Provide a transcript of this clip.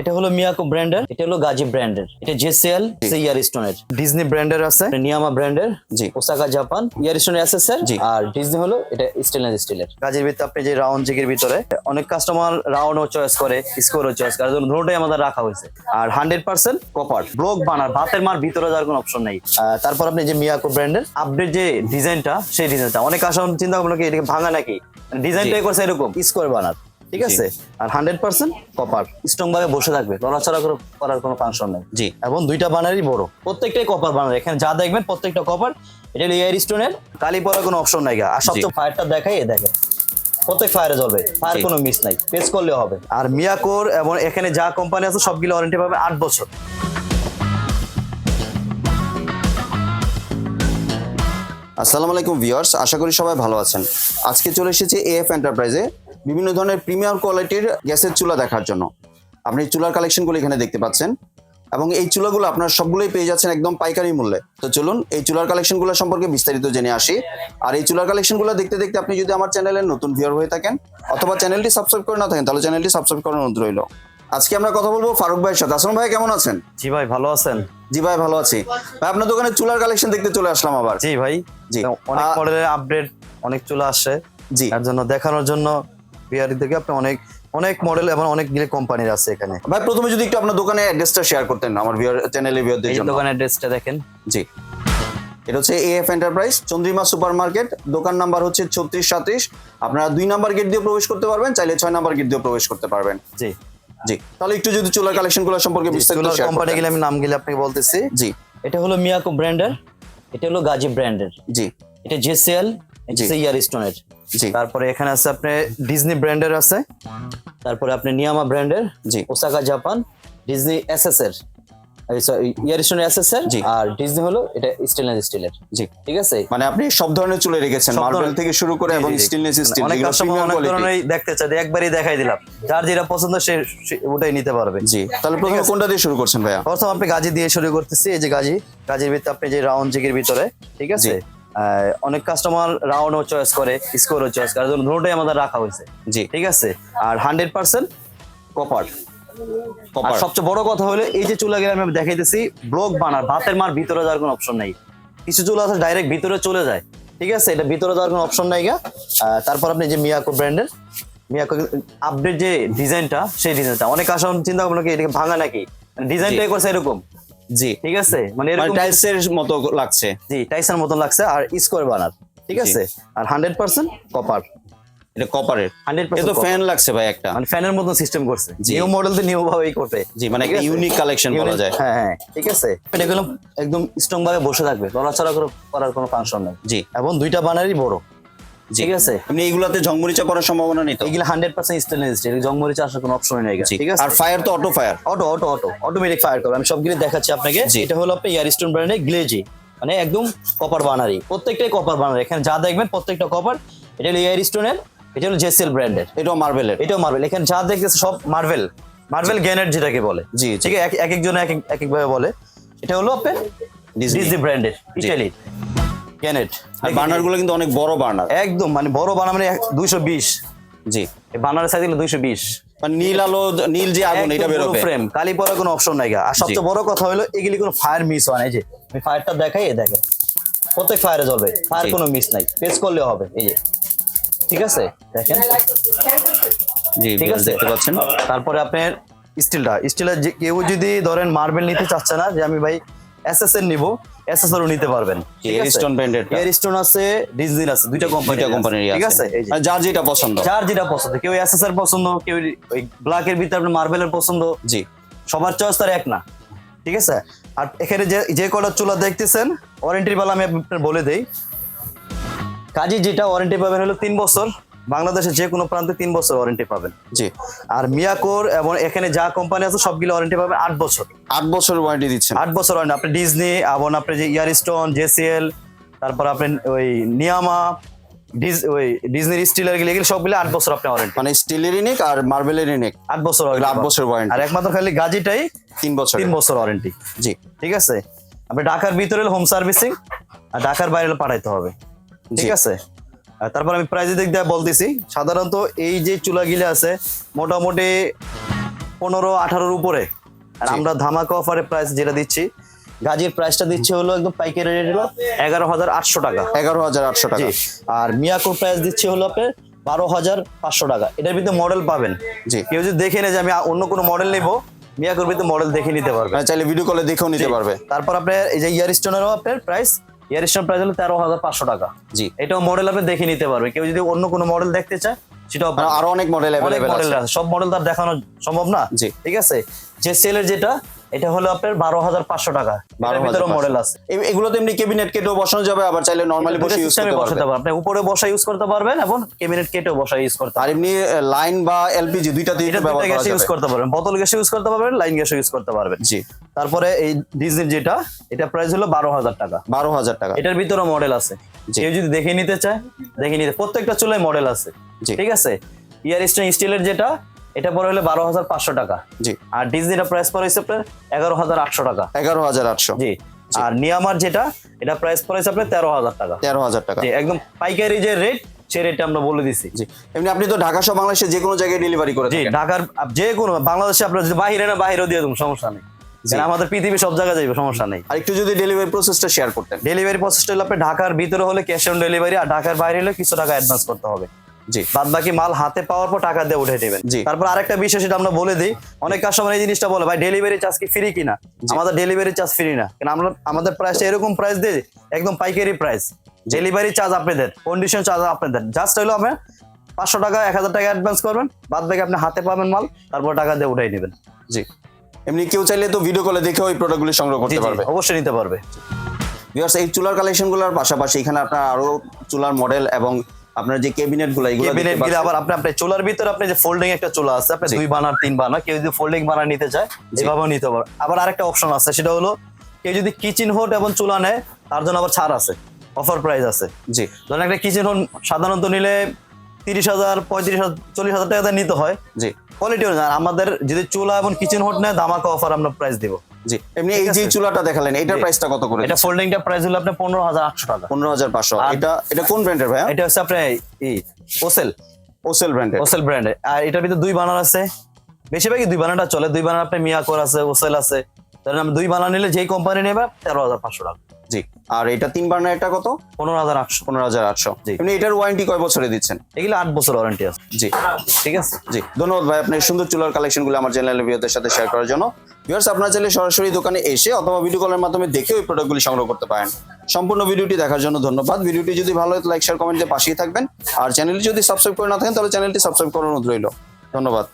এটা হলো মিয়াকো ব্র্যান্ডের এটা হলো গাজী ব্র্যান্ডের। এটা জেসিএল ইয়ার স্টোনের। ডিজনি ব্র্যান্ডের আছে। নিয়ামা ব্র্যান্ডের জি। Osaka Japan. ইয়ার স্টোনের আছে স্যার জি। আর ডিজনি হলো এটা স্টেনলেস স্টিলের। গাজীর ভিতরে আপনি যে রাউন্ড জিগের ভিতরে অনেক কাস্টমার রাউন্ডও চয়েস করে স্কোরও চয়েস করে জন্য দুটোই আমাদের রাখা হয়েছে। আর হান্ড্রেড পার্সেন্ট কপার ব্লক বানার ভাতের মার ভিতরে যাওয়ার কোনো অপশন নেই। তারপর আপনি যে মিয়াকো ব্র্যান্ডের আপডেট যে ডিজাইনটা সেই ডিজাইনটা অনেক কাস্টমার চিন্তা ভাবনা কি এটাকে ভাঙা নাকি? ডিজাইনটাই করছে এরকম স্কোর বানার। ঠিক আছে? আর হান্ড্রেড পার্সেন্ট কপার স্ট্রং ভাবে বসে থাকবে। লড়াচড়া করে করার কোনো ফাংশন নেই। জি। এবং দুইটা বানারই বড়। প্রত্যেকটাই কপার বানার। এখানে যা দেখবেন প্রত্যেকটা কপার এটা হলো এয়ার স্টোনের কালি পড়ার কোনো অপশন নাই আর সবচেয়ে ফায়ারটা দেখাই এ দেখেন। প্রত্যেক ফায়ারে জ্বলবে। ফায়ার কোনো মিস নাই। পেস করলেও হবে। আর মিয়াকোর এবং এখানে যা কোম্পানি আছে সবগুলো ওয়ারেন্টি পাবে আট বছর। আসসালামু আলাইকুম ভিউয়ার্স। আশা করি সবাই ভালো আছেন। আজকে চলে এসেছি এএফ এন্টারপ্রাইজে বিভিন্ন ধরনের প্রিমিয়াম কোয়ালিটির গ্যাসের চুলা দেখার জন্য। আপনি চুলার কালেকশনগুলো এখানে দেখতে পাচ্ছেন। এবং এই চুলাগুলো আপনার সবগুলোই পেয়ে যাচ্ছেন একদম পাইকারি মূল্যে। তো চলুন এই চুলার কালেকশনগুলো সম্পর্কে বিস্তারিত জেনে আসি। আর এই চুলার কালেকশনগুলো দেখতে দেখতে আপনি যদি আমার চ্যানেলের নতুন ভিউয়ার হয়ে থাকেন অথবা চ্যানেলটি সাবস্ক্রাইব করে না থাকেন তাহলে চ্যানেলটি সাবস্ক্রাইব করার অনুরোধ রইল। আজকে আমরা কথা বলব ফারুক ভাইয়ের সাথে। আসলাম ভাই কেমন আছেন? জি ভাই ভালো আছেন? জি ভাই ভালো আছি। ভাই আপনার দোকানে চুলার কালেকশন দেখতে চলে আসলাম আবার। জি ভাই। জি। অনেক মডেলের আপডেট অনেক চুলা আসছে। জি। তার জন্য দেখানোর জন্য বিহারি থেকে আপনি অনেক অনেক মডেল এবং অনেকগুলো কোম্পানির আছে এখানে। ভাই প্রথমে যদি একটু আপনার দোকানের অ্যাড্রেসটা শেয়ার করতেন আমার ভিউয়ার চ্যানেলের ভিউয়ারদের জন্য। দোকানের ড্রেসটা দেখেন। জি। এটা হচ্ছে AF enterprise Chandrima super market দোকান নাম্বার হচ্ছে ছত্রিশ সাত্রিশ। আপনারা দুই নাম্বার গেট দিয়ে প্রবেশ করতে পারবেন চাইলে ছয় নাম্বার গেট দিয়ে প্রবেশ করতে পারবেন। জি। জি। তাহলে একটু যদি চুলার কালেকশনগুলো সম্পর্কে বিস্তারিত share কোম্পানি। গেলে আমি নাম গেলে আপনাকে বলতেছি। জি। এটা হলো মিয়াকো ব্র্যান্ডের এটা হলো গাজী ব্র্যান্ডের। জি। এটা জেসিএল। ইয়ার স্টোনের জি। তারপরে এখানে আছে আপনি ডিজনি ব্র্যান্ডের আছে। তারপরে আপনি নিয়ামা ব্র্যান্ডের জি। ওসাকা জাপান ডিজনি এসএস এর। ইয়ার এসএস এর। আর ডিজনি হলো এটা স্টেনলেস স্টিলের জি। ঠিক আছে? মানে আপনি সব ধরনের চুলে রেখেছেন মার্বেল থেকে শুরু করে এবং জি, জি। স্টেনলেস স্টিল অনেক কাস্টমার অনেক ধরনের দেখতে চায় একবারই দেখাই দিলাম। যার যেটা পছন্দ সে ওটাই নিতে পারবে। জি। তাহলে প্রথমে কোনটা দিয়ে শুরু করছেন ভাইয়া? প্রথম আপনি গাজী দিয়ে শুরু করতেছি এই যে গাজী। গাজীর ভিতরে আপনি যে রাউন্ড জিগের ভিতরে ঠিক আছে? অনেক কাস্টমার রাউন্ডও চয়েস করে স্কোরও চয়েস করে জন্য দুটোই আমাদের রাখা হয়েছে। জি। ঠিক আছে? আর হান্ড্রেড পার্সেন্ট কপার আর কপার সবচেয়ে বড় কথা হলো এই যে চুলা গেলে আমি দেখাইতেছি ব্লক বানার ভাতের মার ভিতরে যাওয়ার কোনো অপশন নেই। কিছু চুলা আছে ডাইরেক্ট ভিতরে চলে যায়। ঠিক আছে? এটা ভিতরে যাওয়ার কোনো অপশন নাই গা। তারপর আপনি যে মিয়াকো ব্র্যান্ডের মিয়াকো আপডেট যে ডিজাইনটা সেই ডিজাইনটা অনেক আসন চিন্তা ভাবনা কি এটাকে ভাঙা নাকি? ডিজাইনটাই করছে এরকম। জি। ঠিক আছে? মানে মানে এরকম টাইলসের মতো লাগছে। জি টাইসের মতন লাগছে আর স্কোয়ার বানার ঠিক আছে? আর হান্ড্রেড পার্সেন্ট কপার এটা কপারের হান্ড্রেড পার্সেন্ট ফ্যান লাগছে ভাই একটা। মানে ফ্যানের মতন সিস্টেম করছে। নিউ মডেল তো নিউ ভাবেই করতে জি মানে একটা ইউনিক কালেকশন বলা যায়। হ্যাঁ হ্যাঁ ঠিক আছে? এটা একদম স্ট্রং ভাবে বসে থাকবে। লড়াচড়া করে- করার কোনো ফাংশন নেই। জি। এবং দুইটা বানারই বড়। ঠিক আছে? এমনি এগুলাতে ঝংমরিচা পড়ার সম্ভাবনা নেই তো? এগুলো হান্ড্রেড পার্সেন্ট স্টেনলেস স্টিল জংমরিচা আসার কোনো অপশন নেই। ঠিক আছে? আর ফায়ার তো auto fire auto auto auto automatic fire করবে। আমি সবগুলো দেখাচ্ছি আপনাকে। এটা হলো আপনি ইয়ারস্টোন ব্র্যান্ডের গ্লেজি মানে একদম কপার বানারি। প্রত্যেকটাই কপার বানারি। এখানে যা দেখবেন প্রত্যেকটা কপার এটা হলো ইয়ারস্টোনের এটা হলো জেসিএল ব্র্যান্ডের এটাও মার্বেলের এটাও মার্বেল এখানে যা দেখতেছে সব মার্বেল মার্বেল গ্যানেট যেটাকে বলে। জি। ঠিক আছে? এক একজন এক এক- একভাবে বলে। এটা হলো আপনার ডিজনি ব্র্যান্ডের জি। গ্যানেট আর বার্নারগুলো কিন্তু অনেক বড় বার্নার একদম মানে বড় বানা মানে দুইশো বিশ। জি। বানারের সাইজ হলো দুইশো বিশ। মানে নীল আলো নীল যে আগুন এটা বেরোবে ফ্রেম কালি পড়ার কোনো অপশন নাই। আর সবচেয়ে বড় কথা হলো এগুলি কোনো ফায়ার মিস হয় না। এই যে আমি ফায়ারটা দেখাই এ দেখেন। প্রত্যেক ফায়ারে জ্বলবে। ফায়ার কোনো মিস নাই। পেস করলেও হবে এই যে। ঠিক আছে? দেখেন। জি ঠিক আছে? দেখতে পাচ্ছেন। তারপরে আপনার স্টিলটা স্টিলের যে কেউ যদি ধরেন মার্বেল নিতে চাচ্ছে না যে আমি ভাই নিব নিতে পারবেন ব্র্যান্ডেড আছে? আছে দুইটা কোম্পানি দুইটা ঠিক আছে। যার যেটা পছন্দ। যার যেটা পছন্দ কেউ পছন্দ কেউ ওই ভিতরে আপনার মার্বেলের পছন্দ জি। সবার চয়েস তার এক না ঠিক আছে? আর এখানে যে যে কটা চুলা দেখতেছেন ওয়ারেন্টির বেলা আমি আপনার বলে দেই। কাজী যেটা ওয়ারেন্টি পাবেন হলো তিন বছর বাংলাদেশের যে কোনো প্রান্তে তিন বছর ওয়ারেন্টি পাবেন। জি। আর মিয়াকোর এবং এখানে যা কোম্পানি আছে সবগুলো ওয়ারেন্টি পাবেন আট বছর। আট বছর ওয়ারেন্টি দিচ্ছেন। আট বছর ওয়ারেন্টি আপনি ডিজনি এবং আপনি যে ইয়ারস্টোন জেসিএল তারপর আপনি ওই নিয়ামা ডিজ ওই ডিজনির স্টিলের গেলে এগুলো সবগুলো আট বছর আপনি ওয়ারেন্টি মানে স্টিলেরই নেক আর মার্বেলেরই নেক আট বছর আট বছর ওয়ারেন্টি আর একমাত্র খালি গাজিটাই তিন বছর তিন বছর ওয়ারেন্টি জি। ঠিক আছে? আপনি ঢাকার ভিতরে হোম সার্ভিসিং আর ঢাকার বাইরে পাঠাইতে হবে। ঠিক আছে? তারপর আমি প্রাইজের দিক দিয়ে বলতেছি। সাধারণত এই যে চুলাগুলো আছে মোটামুটি পনেরো আঠারোর উপরে। আর আমরা ধামাকা অফারে প্রাইস যেটা দিচ্ছি গাজির প্রাইসটা দিচ্ছে হলো একদম পাইকারি রেট হলো এগারো হাজার আটশো টাকা। এগারো হাজার আটশো টাকা। আর মিয়াকুর প্রাইস দিচ্ছে হলো আপনার বারো হাজার পাঁচশো টাকা। এটার ভিতরে মডেল পাবেন। জি। কেউ যদি দেখে নেয় যে আমি অন্য কোনো মডেল নিবো মিয়াকোর ভিতরে মডেল দেখে নিতে পারবে। মানে চাইলে ভিডিও কলে দেখেও নিতে পারবে। তারপর আপনার এই যে ইয়ার স্টোনেরও আপনার প্রাইস ইয়ার স্টোন প্রাইস হলো তেরো হাজার পাঁচশো টাকা। জি। এটাও মডেল আপনি দেখে নিতে পারবে। কেউ যদি অন্য কোনো মডেল দেখতে চায় সেটা আরও অনেক মডেল অনেক মডেল আছে। সব মডেল তার দেখানো সম্ভব না। জি। ঠিক আছে? যে সেলের যেটা এটা হলো আপনার বারো হাজার পাঁচশো টাকা। বারো ভিতরে মডেল আছে। এগুলো তো এমনি কেবিনেট কেটেও বসানো যাবে আবার চাইলে নর্মালি বসে ইউজ করতে পারবেন। আপনি উপরে বসা ইউজ করতে পারবেন এবং ক্যাবিনেট কেটেও বসা ইউজ করতে আর এমনি লাইন বা এলপিজি দুইটাতেই এটা ব্যবহার করা গ্যাস ইউজ করতে পারবেন। বোতল গ্যাস ইউজ করতে পারবেন লাইন গ্যাস ইউজ করতে পারবেন। জি। তারপরে এই ডিজনির যেটা এটা প্রাইস হলো বারো হাজার টাকা। বারো হাজার টাকা। এটার ভিতরে মডেল আছে। কেউ যদি দেখে নিতে চায় দেখে নিতে প্রত্যেকটা চুলায় মডেল আছে। ঠিক আছে? ইয়ার স্টোন স্টিলের যেটা এটা পরে হলো বারো হাজার পাঁচশো টাকা। জি। আর ডিজনিটা প্রাইস পরে হচ্ছে আপনার এগারো হাজার আটশো টাকা। এগারো হাজার আটশো। জি। আর নিয়ামার যেটা এটা প্রাইস পরে হচ্ছে আপনার তেরো হাজার টাকা। তেরো হাজার টাকা। জি একদম পাইকারি যে রেট সেই রেটটা আমরা বলে দিচ্ছি জি। এমনি আপনি তো ঢাকা সহ বাংলাদেশে যে কোনো জায়গায় ডেলিভারি করে জি ঢাকার যে কোনো বাংলাদেশে আপনার যদি বাহিরে না বাহিরেও দিয়ে দেবো সমস্যা নেই। আমাদের পৃথিবী সব জায়গায় যাইবে সমস্যা নেই। আর একটু যদি ডেলিভারি প্রসেসটা শেয়ার করতেন। ডেলিভারি প্রসেসটা হলো আপনার ঢাকার ভিতরে হলে ক্যাশ অন ডেলিভারি আর ঢাকার বাইরে হলে কিছু টাকা অ্যাডভান্স করতে হবে। জি। বাদ বাকি মাল হাতে পাওয়ার পর টাকা দিয়ে উঠে নেবেন। জি। তারপর আরেকটা বিষয় সেটা আমরা বলে দিই। অনেক কাস্টমার এই জিনিসটা বলে ভাই ডেলিভারি চার্জ কি ফ্রি কিনা? আমাদের ডেলিভারি চার্জ ফ্রি না। কারণ আমরা আমাদের প্রাইসটা এরকম প্রাইস দিই একদম পাইকারি প্রাইস ডেলিভারি চার্জ আপনাদের কন্ডিশন চার্জ আপনাদের জাস্ট হলো আপনার পাঁচশো টাকা এক হাজার টাকা অ্যাডভান্স করবেন বাদ বাকি আপনি হাতে পাবেন মাল তারপর টাকা দিয়ে উঠাই নেবেন। জি। এমনি কেউ চাইলে তো ভিডিও কলে দেখেও এই প্রোডাক্টগুলি সংগ্রহ করতে পারবে। অবশ্যই নিতে পারবে। ভিউয়ার্স এই চুলার কালেকশনগুলোর পাশাপাশি এখানে আপনার আরও চুলার মডেল এবং আপনার যে ক্যাবিনেটগুলো গিয়ে পাচ্ছেন। আবার আপনি আপনার চুলার ভিতরে আপনি যে ফোল্ডিং একটা চুলা আছে আপনি দুই বানার তিন বানার কেউ যদি ফোল্ডিং বানার নিতে চায় জি। এভাবেও নিতে পারে। আবার আরেকটা অপশন আছে সেটা হলো কেউ যদি কিচেন হোট এবং চুলা নেয় তার জন্য আবার ছাড় আছে অফার প্রাইস আছে। জি। ধরেন একটা কিচেন হোট সাধারণত নিলে তিরিশ হাজার পঁয়ত্রিশ হাজার চল্লিশ হাজার টাকা নিতে হয়। জি। কোয়ালিটি অনুযায়ী। আর আমাদের যদি চুলা এবং কিচেন হোট নেয় দামাকা অফার আমরা প্রাইস দিব। জি। এমনি এই যে চুলাটা দেখালেন এটার প্রাইসটা কত করে? এটা ফোল্ডিংটা প্রাইস হলো আপনার পনেরো হাজার আটশো টাকা। পনেরো হাজার পাঁচশো। আর- এটা এটা কোন ব্র্যান্ডের ভাইয়া? এটা হচ্ছে আপনার ওসেল ওসেল ব্র্যান্ডের ওসেল ব্র্যান্ডের আর এটার ভিতরে দুই বানার আছে। বেশিরভাগই দুই বানারটা চলে। দুই বানার আপনার মিয়াকোর আছে ওসেল আছে। ধরেন আমি দুই বানার নিলে যেই কোম্পানি নেবে তেরো হাজার পাঁচশো টাকা। আর এটা তিন বার্নার এটা কত? পনেরো হাজার আটশো। পনেরো হাজার আটশো। জি। এমনি এটার ওয়ারেন্টি কয় বছরে দিচ্ছেন? এগুলো আট বছর ওয়ারেন্টি আছে। জি। ঠিক আছে? জি। ধন্যবাদ ভাই আপনার সুন্দর চুলার কালেকশনগুলো আমার চ্যানেলের ভিডিওদের সাথে শেয়ার করার জন্য। ভিউয়ার্স আপনার চাইলে সরাসরি দোকানে এসে অথবা ভিডিও কলের মাধ্যমে দেখে ওই প্রোডাক্টগুলি সংগ্রহ করতে পারেন। সম্পূর্ণ ভিডিওটি দেখার জন্য ধন্যবাদ। ভিডিওটি যদি ভালো হয় লাইক শেয়ার কমেন্ট দিয়ে পাশেই থাকবেন। আর চ্যানেলটি যদি সাবস্ক্রাইব করে না থাকেন তাহলে চ্যানেলটি সাবস্ক্রাইব করার অনুরোধ রইল। ধন্যবাদ।